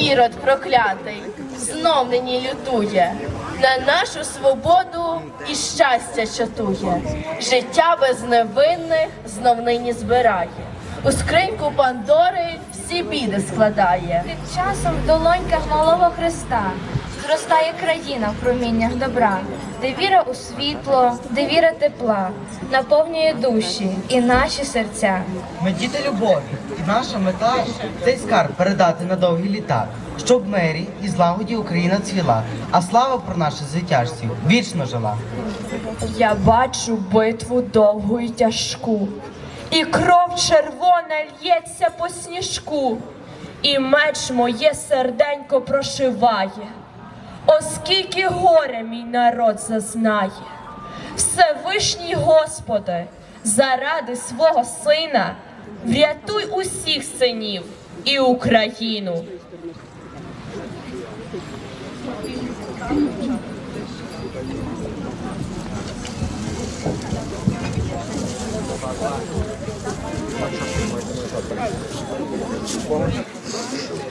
Ірод проклятий, знов нині лютує, на нашу свободу і щастя чатує, життя безневинних знов нині збирає, у скриньку Пандори всі біди складає. Тим часом в долоньках малого Христа зростає країна в проміннях добра, де віра у світло, де віра тепла, наповнює душі і наші серця. Ми діти любові, і наша мета цей скарб передати на довгі літа, щоб в мирі і злагоді Україна цвіла, а слава про наших звитяжців вічно жила. Я бачу битву довгу й тяжку, і кров червона л'ється по сніжку, і меч моє серденько прошиває, оскільки горе мій народ зазнає. Всевишній Господи, заради свого сина, врятуй усіх синів і Україну. Землю